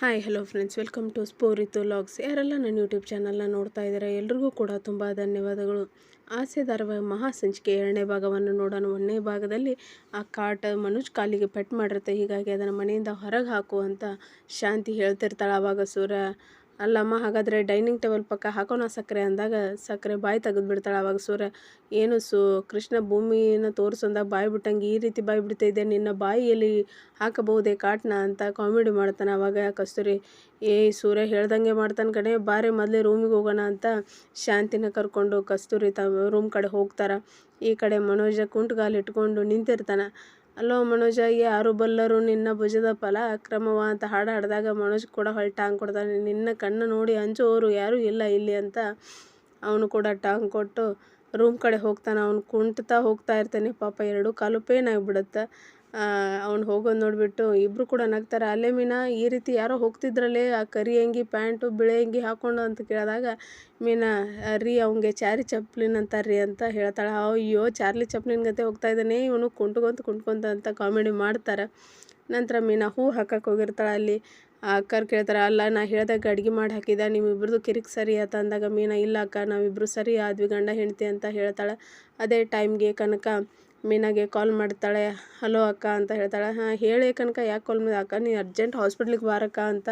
Hi hello friends welcome to Spoorthi vlogs ಯಾರೆಲ್ಲ ನನ್ನ YouTube ಚಾನಲ್ನ ನೋಡ್ತಾ ಇದ್ದಾರೆ, ಎಲ್ರಿಗೂ ಕೂಡ ತುಂಬ ಧನ್ಯವಾದಗಳು. ಆಸೆ ಮಹಾ ಸಂಚಿಕೆ ಎರಡನೇ ಭಾಗವನ್ನು ನೋಡೋಣ. ಒಂದನೇ ಭಾಗದಲ್ಲಿ ಆ ಕಾಟ ಮನುಜ್ ಕಾಲಿಗೆ ಪೆಟ್ ಮಾಡಿರುತ್ತೆ. ಹೀಗಾಗಿ ಅದನ್ನು ಮನೆಯಿಂದ ಹೊರಗೆ ಹಾಕು ಅಂತ ಶಾಂತಿ ಹೇಳ್ತಿರ್ತಾಳೆ ಆವಾಗ ಸೂರ್ಯ. ಅಲ್ಲಮ್ಮ, ಹಾಗಾದರೆ ಡೈನಿಂಗ್ ಟೇಬಲ್ ಪಕ್ಕ ಹಾಕೋಣ ಸಕ್ಕರೆ ಅಂದಾಗ ಸಕ್ಕರೆ ಬಾಯಿ ತೆಗೆದು ಬಿಡ್ತಾಳೆ ಅವಾಗ ಸೂರ್ಯ. ಏನು ಸು, ಕೃಷ್ಣ ಭೂಮಿನ ತೋರಿಸಂದಾಗ ಬಾಯಿ ಬಿಟ್ಟಂಗೆ ಈ ರೀತಿ ಬಾಯಿ ಬಿಡ್ತಾಯಿದೆ ನಿನ್ನ ಬಾಯಿಯಲ್ಲಿ ಹಾಕಬಹುದೇ ಕಾಟ್ನ ಅಂತ ಕಾಮಿಡಿ ಮಾಡ್ತಾನೆ ಅವಾಗ ಕಸ್ತೂರಿ. ಏ ಸೂರ್ಯ, ಹೇಳ್ದಂಗೆ ಮಾಡ್ತಾನೆ ಕಡೆ ಬಾರೆ ಮೊದಲೇ ರೂಮಿಗೆ ಹೋಗೋಣ ಅಂತ ಶಾಂತಿನ ಕರ್ಕೊಂಡು ಕಸ್ತೂರಿ ತ, ರೂಮ್ ಕಡೆ ಹೋಗ್ತಾರೆ. ಈ ಕಡೆ ಮನೋಜ ಕುಂಟ್ಗಾಲು ಇಟ್ಕೊಂಡು ನಿಂತಿರ್ತಾನೆ. ಅಲ್ಲೋ ಮನೋಜ ಯಾರು ಬಲ್ಲರು? ನಿನ್ನ ಭುಜದ ಫಲ ಅಕ್ರಮವ? ಅಂತ ಹಾಡು ಹಾಡಿದಾಗ ಮನೋಜ್ ಕೂಡ ಹೊಳ್ಳಿ ಟಾಂಗ್ ಕೊಡ್ತಾನೆ. ನಿನ್ನ ಕಣ್ಣು ನೋಡಿ ಹಂಚೋರು ಯಾರೂ ಇಲ್ಲ ಇಲ್ಲಿ ಅಂತ ಅವನು ಕೂಡ ಟಾಂಗ್ ಕೊಟ್ಟು ರೂಮ್ ಕಡೆ ಹೋಗ್ತಾನೆ. ಅವನು ಕುಂಟ್ತಾ ಹೋಗ್ತಾ ಇರ್ತಾನೆ. ಪಾಪ ಎರಡು ಕಾಲು ಪೇನ್ ಆಗಿಬಿಡುತ್ತೆ. ಅವ್ನು ಹೋಗೋದು ನೋಡಿಬಿಟ್ಟು ಇಬ್ಬರು ಕೂಡ ನಗ್ತಾರೆ. ಅಲ್ಲೇ ಮೀನಾ, ಈ ರೀತಿ ಯಾರೋ ಹೋಗ್ತಿದ್ರಲ್ಲೇ ಆ ಕರಿ ಅಂಗಿ ಪ್ಯಾಂಟು, ಬಿಳಿ ಅಂಗಿ ಹಾಕ್ಕೊಂಡು ಅಂತ ಕೇಳಿದಾಗ, ಮೀನಾ, ರೀ, ಅವ್ನಿಗೆ ಚಾರಿ ಚಪ್ಲಿನ್ ರೀ ಅಂತ ಹೇಳ್ತಾಳೆ. ಅಯ್ಯೋ, ಚಾರ್ಲಿ ಚಪ್ಲಿನ್ ಗತೆ ಹೋಗ್ತಾ ಇದ್ದಾನೆ. ಇವನು ಕುಂಟ್ಕೊಂತ ಕುಂಟ್ಕೊಂತ ಅಂತ ಕಾಮಿಡಿ ಮಾಡ್ತಾರೆ. ನಂತರ ಮೀನಾ ಹೂ ಹಾಕಕ್ಕೆ ಹೋಗಿರ್ತಾಳೆ ಅಲ್ಲಿ. ಆ ಅಕ್ಕರ್ ಕೇಳ್ತಾರೆ, ಅಲ್ಲ, ನಾ ಹೇಳ್ದಾಗ ಅಡ್ಗೆ ಮಾಡಿ ಹಾಕಿದ ನಿಮ್ಮಿಬ್ರದ್ದು ಕಿರಿಕ್ ಸರಿ ಆತ? ಅಂದಾಗ ಮೀನಾ, ಇಲ್ಲ ಅಕ್ಕ ನಾವಿಬ್ಬರು ಸರಿ ಆದ್ವಿ, ಗಂಡ ಹೆಂಡತಿ ಅಂತ ಹೇಳ್ತಾಳೆ. ಅದೇ ಟೈಮ್ಗೆ ಕನಕ ಮೀನಾಗೆ ಕಾಲ್ ಮಾಡ್ತಾಳೆ ಹಲೋ ಅಕ್ಕ ಅಂತ ಹೇಳ್ತಾಳೆ. ಹಾಂ, ಹೇಳಿ ಕನಕ ಯಾಕೆ ಕಾಲ್ ಮಾಡಿದೆ? ಅಕ್ಕ ನೀನು ಅರ್ಜೆಂಟ್ ಹಾಸ್ಪಿಟ್ಲಿಗೆ ಬಾರಕ್ಕ ಅಂತ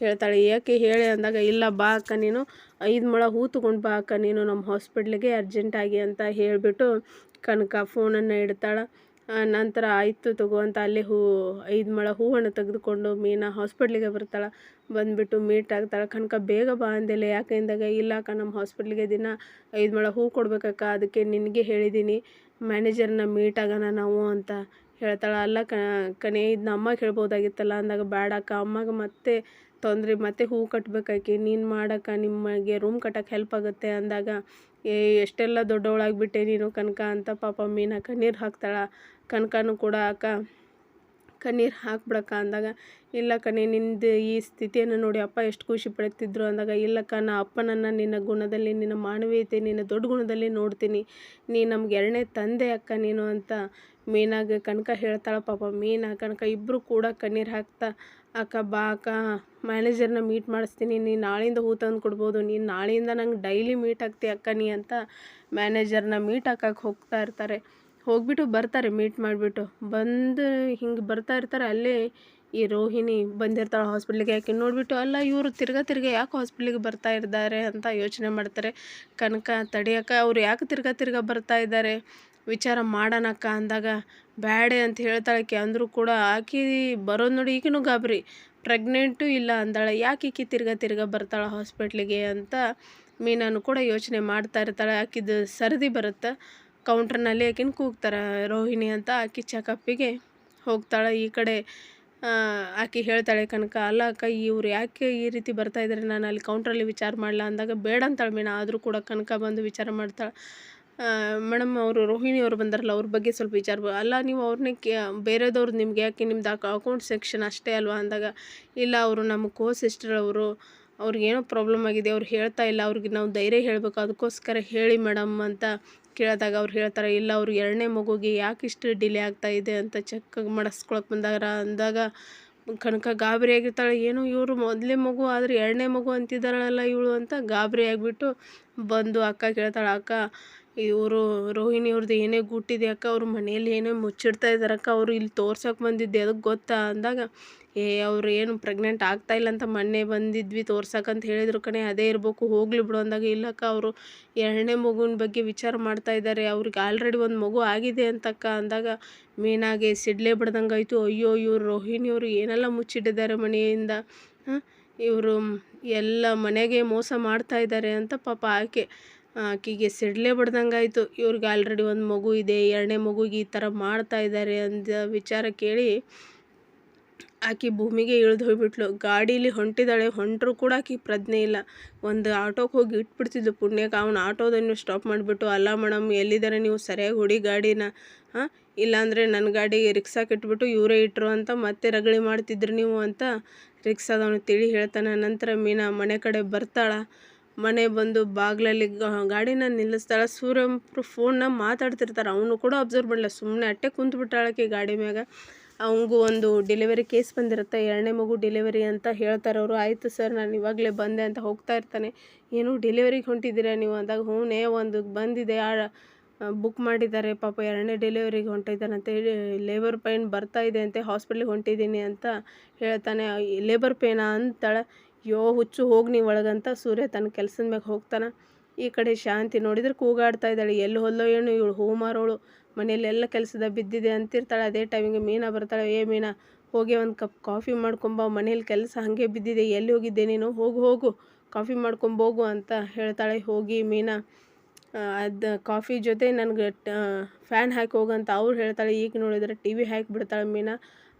ಹೇಳ್ತಾಳೆ. ಯಾಕೆ ಹೇಳಿ? ಅಂದಾಗ, ಇಲ್ಲ, ಬಾ ಅಕ್ಕ ನೀನು, ಐದು ಮೊಳ ಹೂ ತೊಗೊಂಡು ಬಾ ಅಕ್ಕ ನೀನು ನಮ್ಮ ಹಾಸ್ಪಿಟ್ಲಿಗೆ ಅರ್ಜೆಂಟಾಗಿ ಅಂತ ಹೇಳಿಬಿಟ್ಟು ಕನಕ ಫೋನನ್ನು ಇಡ್ತಾಳೆ. ನಂತರ ಆಯಿತು ತಗೋ ಅಂತ ಅಲ್ಲೇ ಹೂ, ಐದು ಮೊಳ ಹೂವನ್ನು ತೆಗೆದುಕೊಂಡು ಮೀನಾ ಹಾಸ್ಪಿಟ್ಲಿಗೆ ಬರ್ತಾಳೆ. ಬಂದುಬಿಟ್ಟು ಮೀಟ್ ಆಗ್ತಾಳೆ. ಕನಕ ಬೇಗ ಬಾ ಅಂದೆಲ್ಲ ಯಾಕೆ ಅಂದಾಗ ಇಲ್ಲ ಅಕ್ಕ ನಮ್ಮ ಹಾಸ್ಪಿಟ್ಲಿಗೆ ದಿನ ಐದು ಮೊಳ ಹೂ ಕೊಡ್ಬೇಕಕ್ಕ, ಅದಕ್ಕೆ ನಿನಗೆ ಹೇಳಿದ್ದೀನಿ ಮ್ಯಾನೇಜರ್ನ ಮೀಟ್ ಆಗೋಣ ನಾವು ಅಂತ ಹೇಳ್ತಾಳೆ. ಅಲ್ಲ ಕಣೆ ಇದನ್ನ ಅಮ್ಮಗೆ ಹೇಳ್ಬೋದಾಗಿತ್ತಲ್ಲ ಅಂದಾಗ ಬೇಡ ಅಕ್ಕ, ಅಮ್ಮಗೆ ಮತ್ತೆ ತೊಂದರೆ, ಮತ್ತೆ ಹೂ ಕಟ್ಬೇಕಾಕಿ. ನೀನು ಮಾಡಕ್ಕ ನಿಮಗೆ ರೂಮ್ ಕಟ್ಟಕ್ಕೆ ಹೆಲ್ಪ್ ಆಗುತ್ತೆ ಅಂದಾಗ, ಏ, ಎಷ್ಟೆಲ್ಲ ದೊಡ್ಡವಳಾಗ್ಬಿಟ್ಟೆ ನೀನು ಕನಕ ಅಂತ ಪಾಪ ಮೀನಾ ಕಣ್ಣೀರು ಹಾಕ್ತಾಳೆ. ಕನಕನೂ ಕೂಡ ಅಕ್ಕ ಕಣ್ಣೀರು ಹಾಕ್ಬಿಡಕ್ಕ ಅಂದಾಗ, ಇಲ್ಲ ಕಣೆ, ನಿಂದು ಈ ಸ್ಥಿತಿಯನ್ನು ನೋಡಿ ಅಪ್ಪ ಎಷ್ಟು ಖುಷಿ ಪಡ್ತಿದ್ರು ಅಂದಾಗ ಇಲ್ಲಕ್ಕ ನಾ ಅಪ್ಪನನ್ನು ನಿನ್ನ ಗುಣದಲ್ಲಿ, ನಿನ್ನ ಮಾನವೀಯತೆ, ನಿನ್ನ ದೊಡ್ಡ ಗುಣದಲ್ಲಿ ನೋಡ್ತೀನಿ. ನೀ ನಮ್ಗೆ ಎರಡನೇ ತಂದೆ ಅಕ್ಕ ನೀನು ಅಂತ ಮೀನಾಗ ಕನಕ ಹೇಳ್ತಾಳೆ ಪಾಪ. ಮೀನಾ ಕನಕ ಇಬ್ಬರು ಕೂಡ ಕಣ್ಣೀರು ಹಾಕ್ತಾ, ಅಕ್ಕ ಬಾ, ಅಕ್ಕ ಮ್ಯಾನೇಜರ್ನ ಮೀಟ್ ಮಾಡಿಸ್ತೀನಿ ನೀನು ನಾಳೆಯಿಂದ ಹೂ ತಂದು ಕೊಡ್ಬೋದು ನೀನು ನಾಳೆಯಿಂದ ನಂಗೆ ಡೈಲಿ ಮೀಟ್ ಆಗ್ತಿ ಅಕ್ಕ ನೀ ಅಂತ ಮ್ಯಾನೇಜರ್ನ ಮೀಟ್ ಹಾಕಕ್ಕೆ ಹೋಗ್ತಾ ಇರ್ತಾರೆ. ಹೋಗ್ಬಿಟ್ಟು ಬರ್ತಾರೆ ಮೀಟ್ ಮಾಡಿಬಿಟ್ಟು. ಬಂದು ಹಿಂಗೆ ಬರ್ತಾ ಇರ್ತಾರೆ, ಅಲ್ಲೇ ಈ ರೋಹಿಣಿ ಬಂದಿರ್ತಾಳೆ ಹಾಸ್ಪಿಟ್ಲಿಗೆ ಯಾಕೆ ನೋಡಿಬಿಟ್ಟು ಅಲ್ಲ, ಇವರು ತಿರ್ಗಾ ತಿರ್ಗಾ ಯಾಕೆ ಹಾಸ್ಪಿಟ್ಲಿಗೆ ಬರ್ತಾ ಇದ್ದಾರೆ ಅಂತ ಯೋಚನೆ ಮಾಡ್ತಾರೆ. ಕನಕ ತಡಿಯೋಕೆ ಅವ್ರು ಯಾಕೆ ತಿರ್ಗಾ ತಿರ್ಗಾ ಬರ್ತಾ ಇದ್ದಾರೆ? ವಿಚಾರ ಮಾಡೋಣಕ್ಕ ಅಂದಾಗ, ಬ್ಯಾಡೆ ಅಂತ ಹೇಳ್ತಾಳಕ್ಕೆ ಅಂದರೂ ಕೂಡ ಆಕಿ ಬರೋದು ನೋಡಿ ಈಗಿನೂ ಗಾಬರಿ. ಪ್ರೆಗ್ನೆಂಟು ಇಲ್ಲ ಅಂದಾಳೆ. ಯಾಕೆ ಈಕಿ ತಿರ್ಗಾ ತಿರ್ಗಾ ಬರ್ತಾಳೆ ಹಾಸ್ಪಿಟ್ಲಿಗೆ ಅಂತ ಮೀನಾನು ಕೂಡ ಯೋಚನೆ ಮಾಡ್ತಾ ಇರ್ತಾಳೆ. ಆಕಿದು ಸರದಿ ಬರುತ್ತೆ. ಕೌಂಟ್ರ್ನಲ್ಲಿ ಆಕಿನ ಕೂಗ್ತಾರೆ? ರೋಹಿಣಿ ಅಂತ ಆಕೆ ಚೆಕಪ್ಪಿಗೆ ಹೋಗ್ತಾಳೆ ಈ ಕಡೆ. ಆಕೆ ಹೇಳ್ತಾಳೆ, ಕನಕ, ಅಲ್ಲ ಅಕ್ಕ, ಇವ್ರು ಯಾಕೆ ಈ ರೀತಿ ಬರ್ತಾ ಇದ್ದಾರೆ ನಾನು ಅಲ್ಲಿ ಕೌಂಟ್ರಲ್ಲಿ ವಿಚಾರ ಮಾಡಲ್ಲ ಅಂದಾಗ, ಬೇಡ ಅಂತಾಳೆ ಮೀನಾ ಆದರೂ ಕೂಡ ಕನಕ ಬಂದು ವಿಚಾರ ಮಾಡ್ತಾಳೆ. ಮೇಡಮ್ ಅವರು ರೋಹಿಣಿ ಅವರು ಬಂದಾರಲ್ಲ, ಅವ್ರ ಬಗ್ಗೆ ಸ್ವಲ್ಪ ವಿಚಾರ ಅಲ್ಲ, ನೀವು ಅವ್ರನ್ನೇ ಕೇ, ಬೇರೆದವ್ರು ನಿಮ್ಗೆ ಯಾಕೆ ನಿಮ್ದು ಅಕೌಂಟ್ ಸೆಕ್ಷನ್ ಅಷ್ಟೇ ಅಲ್ವಾ? ಅಂದಾಗ, ಇಲ್ಲ, ಅವರು ನಮ್ಮ ಕೋ ಸಿಸ್ಟರ್ ಅವರು ಅವ್ರಿಗೇನೋ ಪ್ರಾಬ್ಲಮ್ ಆಗಿದೆ, ಅವ್ರು ಹೇಳ್ತಾ ಇಲ್ಲ, ಅವ್ರಿಗೆ ನಾವು ಧೈರ್ಯ ಹೇಳಬೇಕು, ಅದಕ್ಕೋಸ್ಕರ ಹೇಳಿ ಮೇಡಮ್ ಅಂತ ಕೇಳಿದಾಗ ಅವ್ರು ಹೇಳ್ತಾರೆ, ಇಲ್ಲ, ಅವ್ರು ಎರಡನೇ ಮಗುಗೆ ಯಾಕೆ ಇಷ್ಟು ಡಿಲೇ ಆಗ್ತಾ ಇದೆ ಅಂತ ಚೆಕ್ ಮಾಡಿಸ್ಕೊಳಕ್ಕೆ ಬಂದಾಗ ಅಂದಾಗ ಕನಕ ಗಾಬರಿ ಆಗಿರ್ತಾಳೆ, ಏನು ಇವರು ಮೊದಲೇ ಮಗು ಆದರೆ ಎರಡನೇ ಮಗು ಅಂತಿದ್ದಾಳಲ್ಲ ಇವಳು ಅಂತ ಗಾಬರಿ ಆಗಿಬಿಟ್ಟು ಬಂದು ಅಕ್ಕ ಕೇಳ್ತಾಳೆ, ಅಕ್ಕ ಇವರು ರೋಹಿಣಿ ಅವ್ರದ್ದು ಏನೇ ಗುಟ್ಟಿದೆ ಅಕ್ಕ, ಅವ್ರ ಮನೆಯಲ್ಲಿ ಏನೇ ಮುಚ್ಚಿಡ್ತಾ ಇದ್ದಾರಕ್ಕ ಅವರು ಇಲ್ಲಿ ತೋರ್ಸೋಕೆ ಬಂದಿದ್ದೆ. ಅದಕ್ಕೆ ಗೊತ್ತಾ? ಅಂದಾಗ, ಏ, ಅವ್ರು ಏನು ಪ್ರೆಗ್ನೆಂಟ್ ಆಗ್ತಾ ಇಲ್ಲ ಅಂತ ಮೊನ್ನೆ ಬಂದಿದ್ವಿ ತೋರ್ಸಕ್ಕಂತ ಹೇಳಿದ್ರು ಕಣೆ. ಅದೇ ಇರಬೇಕು, ಹೋಗ್ಲಿ ಬಿಡು. ಅಂದಾಗ ಇಲ್ಲಕ್ಕ ಅವರು ಎರಡನೇ ಮಗುವಿನ ಬಗ್ಗೆ ವಿಚಾರ ಮಾಡ್ತಾ ಇದ್ದಾರೆ ಅವ್ರಿಗೆ ಆಲ್ರೆಡಿ ಒಂದು ಮಗು ಆಗಿದೆ ಅಂತಕ್ಕ. ಅಂದಾಗ, ಮೀನಾಗೆ ಸಿಡ್ಲೆ ಬಿಡ್ದಂಗೆ ಆಯಿತು ಅಯ್ಯೋ ರೋಹಿಣಿ ರೋಹಿಣಿಯವರು ಏನೆಲ್ಲ ಮುಚ್ಚಿಟ್ಟಿದ್ದಾರೆ ಮನೆಯಿಂದ? ಇವರು ಎಲ್ಲ ಮನೆಗೆ ಮೋಸ ಮಾಡ್ತಾ ಇದ್ದಾರೆ ಅಂತ ಪಾಪ ಆಕೆ ಆಕೆಗೆ ಸಿಡ್ಲೇ ಬಡ್ದಂಗೆ ಆಯಿತು ಇವ್ರಿಗೆ ಆಲ್ರೆಡಿ ಒಂದು ಮಗು ಇದೆ, ಎರಡನೇ ಮಗುಗೆ ಈ ಥರ ಮಾಡ್ತಾ ಇದ್ದಾರೆ ಅಂದ ವಿಚಾರ ಕೇಳಿ ಆಕೆ ಭೂಮಿಗೆ ಇಳಿದು ಹೋಗ್ಬಿಟ್ಲು. ಗಾಡೀಲಿ ಹೊಂಟಿದ್ದಾಳೆ ಹೊಂಟರು ಕೂಡ ಆಕೆ ಪ್ರಜ್ಞೆ ಇಲ್ಲ. ಒಂದು ಆಟೋಗೆ ಹೋಗಿ ಇಟ್ಬಿಡ್ತಿದ್ಲು ಪುಣ್ಯಕ್ಕೆ. ಅವ್ನು ಆಟೋದನ್ನು ಸ್ಟಾಪ್ ಮಾಡಿಬಿಟ್ಟು, ಅಲ್ಲ ಮೇಡಮ್ ಎಲ್ಲಿದ್ದಾರೆ ನೀವು? ಸರಿಯಾಗಿ ಹೊಡಿ ಗಾಡಿನ. ಹಾಂ ಇಲ್ಲಾಂದರೆ ನನ್ನ ಗಾಡಿಗೆ ರಿಕ್ಷಾ ಇಟ್ಬಿಟ್ಟು ಇವರೇ ಇಟ್ಟರು ಅಂತ ಮತ್ತೆ ರಗಳಿ ಮಾಡ್ತಿದ್ರು ನೀವು ಅಂತ ರಿಕ್ಸಾದವನು ತಿಳಿ ಹೇಳ್ತಾನೆ. ನಂತರ ಮೀನಾ ಮನೆ ಕಡೆ ಬರ್ತಾಳೆ. ಮನೆ ಬಂದು ಬಾಗಿಲಲ್ಲಿ ಗಾಡಿನ ನಿಲ್ಲಿಸ್ತಾಳೆ. ಸೂರ್ಯಂಪ್ರು ಫೋನ್ನ ಮಾತಾಡ್ತಿರ್ತಾರೆ. ಅವನು ಕೂಡ ಅಬ್ಸರ್ವ್ ಮಾಡಲ್ಲ ಸುಮ್ಮನೆ ಅಟ್ಟೆ ಕುಂತ್ಬಿಟ್ಟಾಳಕ್ಕೆ ಗಾಡಿ ಮ್ಯಾಗ. ಅವಂಗೂ ಒಂದು ಡೆಲಿವರಿ ಕೇಸ್ ಬಂದಿರುತ್ತೆ. ಎರಡನೇ ಮಗು ಡೆಲಿವರಿ ಅಂತ ಹೇಳ್ತಾರೆ ಅವರು. ಆಯಿತು ಸರ್ ನಾನು ಇವಾಗಲೇ ಬಂದೆ ಅಂತ ಹೋಗ್ತಾ ಇರ್ತಾನೆ. ಏನು ಡೆಲಿವರಿಗೆ ಹೊಂಟಿದ್ದೀರಾ ನೀವು? ಅಂದಾಗ ಹ್ಞೂನೇ ಒಂದು ಬಂದಿದೆ. ಆ ಬುಕ್ ಮಾಡಿದ್ದಾರೆ. ಪಾಪ ಎರಡನೇ ಡೆಲಿವರಿಗೆ ಹೊಂಟಿದ್ದಾನಂತೆ ಲೇಬರ್ ಪೇನ್ ಬರ್ತಾ ಇದೆ ಅಂತೆ ಹಾಸ್ಪಿಟ್ಲಿಗೆ ಹೊಂಟಿದ್ದೀನಿ ಅಂತ ಹೇಳ್ತಾನೆ. ಲೇಬರ್ ಪೇನಾ ಅಂತಾಳೆ. ಯೋ ಹುಚ್ಚು, ಹೋಗಿ ನೀವು ಒಳಗಂತ ಸೂರ್ಯ ತನ್ನ ಕೆಲಸದ ಮ್ಯಾಗೆ ಹೋಗ್ತಾನೆ. ಈ ಕಡೆ ಶಾಂತಿ ನೋಡಿದ್ರೆ ಕೂಗಾಡ್ತಾ ಇದ್ದಾಳೆ. ಎಲ್ಲಿ ಹೊಲ್ಲೋ ಏನು ಇವಳು ಹೂ ಮಾರೋಳು ಮನೇಲಿ ಎಲ್ಲ ಕೆಲಸದ ಬಿದ್ದಿದೆ ಅಂತಿರ್ತಾಳೆ. ಅದೇ ಟೈಮಿಗೆ ಮೀನಾ ಬರ್ತಾಳೆ. ಏ ಮೀನಾ, ಹೋಗಿ ಒಂದು ಕಪ್ ಕಾಫಿ ಮಾಡ್ಕೊಂಬ. ಮನೇಲಿ ಕೆಲಸ ಹಾಗೆ ಬಿದ್ದಿದೆ. ಎಲ್ಲಿ ಹೋಗಿದ್ದೆ ನೀನು? ಹೋಗು ಹೋಗು. ಕಾಫಿ ಮಾಡ್ಕೊಂಬೋಗು ಅಂತ ಹೇಳ್ತಾಳೆ. ಹೋಗಿ ಮೀನಾ ಅದು ಕಾಫಿ ಜೊತೆ ನನಗೆ ಫ್ಯಾನ್ ಹಾಕಿ ಹೋಗಂತ ಅವ್ರು ಹೇಳ್ತಾಳೆ. ಈಗ ನೋಡಿದರೆ ಟಿ ವಿ ಹಾಕಿ ಬಿಡ್ತಾಳೆ ಮೀನಾ.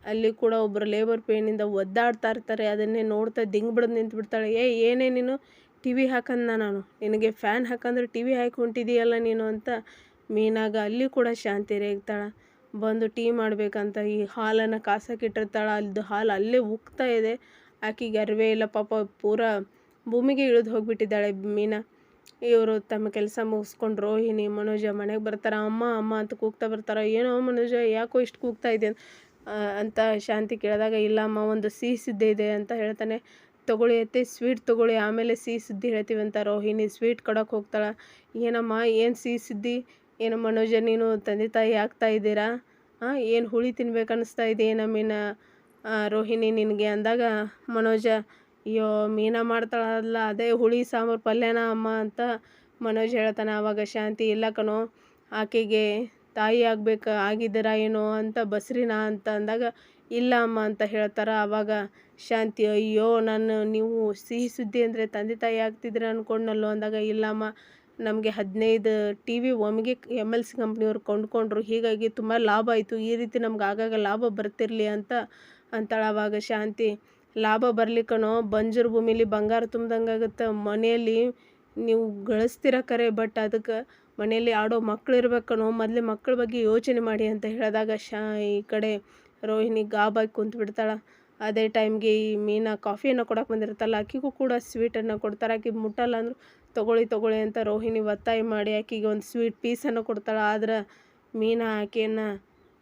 ಅಲ್ಲಿ ಕೂಡ ಒಬ್ಬರು ಲೇಬರ್ ಪೇನಿಂದ ಒದ್ದಾಡ್ತಾ ಇರ್ತಾರೆ, ಅದನ್ನೇ ನೋಡ್ತಾ ದಿಂಗ್ ಬಿಡೋದು ನಿಂತು ಬಿಡ್ತಾಳೆ ಏ, ಏನೇ ನೀನು? ಟಿ ವಿ ಹಾಕಂದ ನಾನು? ನಿನಗೆ ಫ್ಯಾನ್ ಹಾಕಂದ್ರೆ ಟಿ ವಿ ಹಾಕಿ ಹೊಂಟಿದೀಯಲ್ಲ ನೀನು? ಅಂತ ಮೀನಾಗ ಅಲ್ಲಿ ಕೂಡ ಶಾಂತಿ ರೇಗ್ತಾಳೆ. ಬಂದು ಟೀ ಮಾಡಬೇಕಂತ ಈ ಹಾಲನ್ನು ಕಾಸಕ್ಕಿಟ್ಟಿರ್ತಾಳೆ ಅಲ್ದು ಹಾಲು ಅಲ್ಲೇ ಉಕ್ತಾ ಇದೆ. ಆಕೆಗೆ ಅರಿವೇ ಇಲ್ಲ. ಪಾಪ ಪೂರ ಭೂಮಿಗೆ ಇಳಿದು ಹೋಗಿಬಿಟ್ಟಿದ್ದಾಳೆ ಮೀನಾ. ಇವರು ತಮ್ಮ ಕೆಲಸ ಮುಗಿಸ್ಕೊಂಡು ರೋಹಿಣಿ, ಮನೋಜ ಮನೆಗೆ ಬರ್ತಾರೆ. ಅಮ್ಮ ಅಮ್ಮ ಅಂತ ಕೂಗ್ತಾ ಬರ್ತಾರೆ. ಏನೋ ಮನೋಜ, ಯಾಕೋ ಇಷ್ಟು ಕೂಗ್ತಾ ಇದೆ ಅಂತ ಶಾಂತಿ ಕೇಳಿದಾಗ, ಇಲ್ಲಮ್ಮ, ಒಂದು ಸಿಹಿ ಸುದ್ದಿ ಇದೆ ಅಂತ ಹೇಳ್ತಾನೆ. ತೊಗೊಳ್ಳಿ ಅತ್ತೆ, ಸ್ವೀಟ್ ತೊಗೊಳ್ಳಿ. ಆಮೇಲೆ ಸಿಹಿ ಸುದ್ದಿ ಹೇಳ್ತೀವಿ ಅಂತ ರೋಹಿಣಿ ಸ್ವೀಟ್ ಕೊಡೋಕೆ ಹೋಗ್ತಾಳೆ. ಏನಮ್ಮ, ಏನು ಸಿಹಿ ಸುದ್ದಿ ಏನು ಮನೋಜ, ನೀನು ತಂದೆ ತಾಯಿ ಆಗ್ತಾ ಇದ್ದೀರಾ? ಹಾಂ ಏನು ಹುಳಿ ತಿನ್ಬೇಕು ಅನ್ನಿಸ್ತಾ ಇದೆ ಮೀನು ರೋಹಿಣಿ ನಿನಗೆ? ಅಂದಾಗ ಮನೋಜ, ಅಯ್ಯೋ, ಮೀನಾ ಮಾಡ್ತಾಳಲ್ಲ, ಅದೇ ಹುಳಿ ಸಾಂಬಾರು ಪಲ್ಯನ ಅಮ್ಮ ಅಂತ ಮನೋಜ್ ಹೇಳ್ತಾನೆ. ಆವಾಗ ಶಾಂತಿ, ಇಲ್ಲ ಕಣೋ, ಆಕೆಗೆ ತಾಯಿ ಆಗ್ಬೇಕು, ಆಗಿದ್ದೀರಾ ಏನೋ ಅಂತ ಬಸ್ರಿನಾ ಅಂತ ಅಂದಾಗ, ಇಲ್ಲ ಅಮ್ಮ ಅಂತ ಹೇಳ್ತಾರೆ. ಆವಾಗ ಶಾಂತಿ, ಅಯ್ಯೋ ನಾನು ನೀವು ಸಿಹಿ ಸುದ್ದಿ ಅಂದರೆ ತಂದೆ ತಾಯಿ ಆಗ್ತಿದ್ರೆ ಅಂದ್ಕೊಂಡ್ನಲ್ಲೋ ಅಂದಾಗ ಇಲ್ಲಮ್ಮ ನಮಗೆ ಹದಿನೈದು ಟಿ ವಿ ಒಮ್ಮೆಗೆ ಎಂ ಎಲ್ ಸಿ ಕಂಪ್ನಿಯವ್ರು ಕೊಂಡ್ಕೊಂಡ್ರು, ಹೀಗಾಗಿ ತುಂಬ ಲಾಭ ಆಯಿತು. ಈ ರೀತಿ ನಮ್ಗೆ ಆಗಾಗ ಲಾಭ ಬರ್ತಿರಲಿ ಅಂತ ಅಂತಾಳೆ ಆವಾಗ ಶಾಂತಿ. ಲಾಭ ಬರ್ಲಿಕ್ಕನೋ ಬಂಜರು ಭೂಮಿಲಿ ಬಂಗಾರ ತುಂಬ್ದಂಗೆ ಆಗುತ್ತೆ ಮನೆಯಲ್ಲಿ ನೀವು ಗಳಿಸ್ತೀರ ಕರೆ ಬಟ್ ಅದಕ್ಕೆ ಮನೆಯಲ್ಲಿ ಆಡೋ ಮಕ್ಳು ಇರ್ಬೇಕನೋ ಮೊದಲು ಮಕ್ಕಳ ಬಗ್ಗೆ ಯೋಚನೆ ಮಾಡಿ ಅಂತ ಹೇಳಿದಾಗ ಶಾ, ಈ ಕಡೆ ರೋಹಿಣಿ ಗಾಬಾಗಿ ಕುಂತು ಬಿಡ್ತಾಳೆ. ಅದೇ ಟೈಮ್ಗೆ ಈ ಮೀನಾ ಕಾಫಿಯನ್ನು ಕೊಡೋಕೆ ಬಂದಿರ್ತಲ್ಲ ಆಕಿಗೂ ಕೂಡ ಸ್ವೀಟನ್ನು ಕೊಡ್ತಾರೆ ಆಕೆ ಮುಟ್ಟಲ್ಲ ಅಂದರು, ತೊಗೊಳ್ಳಿ ತೊಗೊಳ್ಳಿ ಅಂತ ರೋಹಿಣಿ ಒತ್ತಾಯ ಮಾಡಿ ಆಕೆಗೆ ಒಂದು ಸ್ವೀಟ್ ಪೀಸನ್ನು ಕೊಡ್ತಾಳೆ. ಆದ್ರೆ ಮೀನಾ ಆಕೆಯನ್ನು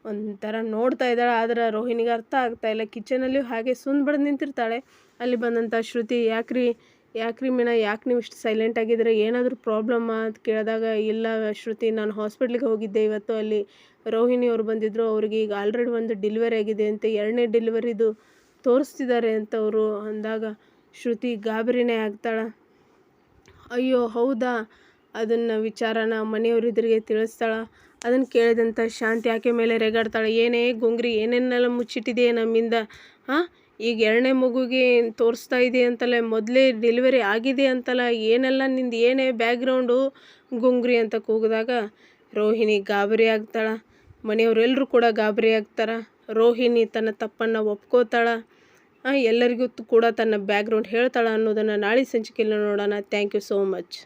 ಒಂಥರ ನೋಡ್ತಾ ಇದ್ದಾಳೆ. ಆದ್ರೆ ರೋಹಿಣಿಗೆ ಅರ್ಥ ಆಗ್ತಾ ಇಲ್ಲ. ಕಿಚನಲ್ಲಿ ಹಾಗೆ ಸುಂದ್ ಬಡ್ದು ನಿಂತಿರ್ತಾಳೆ. ಅಲ್ಲಿ ಬಂದಂಥ ಶ್ರುತಿ, ಯಾಕ್ರಿ ಯಾಕ್ರಿ ಮೀನಾ? ಯಾಕೆ ನೀವು ಇಷ್ಟು ಸೈಲೆಂಟ್ ಆಗಿದ್ರೆ ಏನಾದರೂ ಪ್ರಾಬ್ಲಮ್ ಅಂತ ಕೇಳಿದಾಗ, ಇಲ್ಲ ಶ್ರುತಿ, ನಾನು ಹಾಸ್ಪಿಟ್ಲಿಗೆ ಹೋಗಿದ್ದೆ ಇವತ್ತು ಅಲ್ಲಿ. ರೋಹಿಣಿ ಅವರು ಬಂದಿದ್ದರು ಅವ್ರಿಗೆ ಈಗ ಆಲ್ರೆಡಿ ಒಂದು ಡೆಲಿವರಿ ಆಗಿದೆ ಅಂತ ಎರಡನೇ ಡೆಲಿವರಿದು ತೋರಿಸ್ತಿದ್ದಾರೆ ಅಂತ ಅವರು ಅಂದಾಗ, ಶ್ರುತಿ, ಗಾಬರಿನೇ ಆಗ್ತಾಳೆ. ಅಯ್ಯೋ, ಹೌದಾ? ಅದನ್ನು ವಿಚಾರನ ಮನೆಯವರಿದ್ರಿಗೆ ತಿಳಿಸ್ತಾಳೆ. ಅದನ್ನು ಕೇಳಿದಂಥ ಶಾಂತಿ ಆಕೆ ಮೇಲೆ ರೇಗಾಡ್ತಾಳೆ. ಏನೇ, ಗುಂಗ್ರಿ, ಏನೇನೆಲ್ಲ ಮುಚ್ಚಿಟ್ಟಿದೆಯೇ ನಮ್ಮಿಂದ? ಹಾಂ? ಈಗ ಎರಡನೇ ಮಗುಗೆ ತೋರಿಸ್ತಾ ಇದೆ ಅಂತಲ್ಲ ಮೊದಲೇ ಡೆಲಿವರಿ ಆಗಿದೆ ಅಂತಲ್ಲ, ಏನೆಲ್ಲ ನಿಂದು ಏನೇ ಬ್ಯಾಗ್ರೌಂಡು ಗುಂಗ್ರಿ ಅಂತ ಕೂಗಿದಾಗ, ರೋಹಿಣಿ ಗಾಬರಿ ಆಗ್ತಾಳೆ. ಮನೆಯವರೆಲ್ಲರೂ ಕೂಡ ಗಾಬರಿ ಆಗ್ತಾರೆ. ರೋಹಿಣಿ ತನ್ನ ತಪ್ಪನ್ನು ಒಪ್ಕೋತಾಳೆ. ಎಲ್ಲರಿಗೂ ಕೂಡ ತನ್ನ ಬ್ಯಾಗ್ರೌಂಡ್ ಹೇಳ್ತಾಳೆ ಅನ್ನೋದನ್ನು ನಾಳೆ ಸಂಚಿಕೆಯಲ್ಲಿ ನೋಡೋಣ. Thank you so much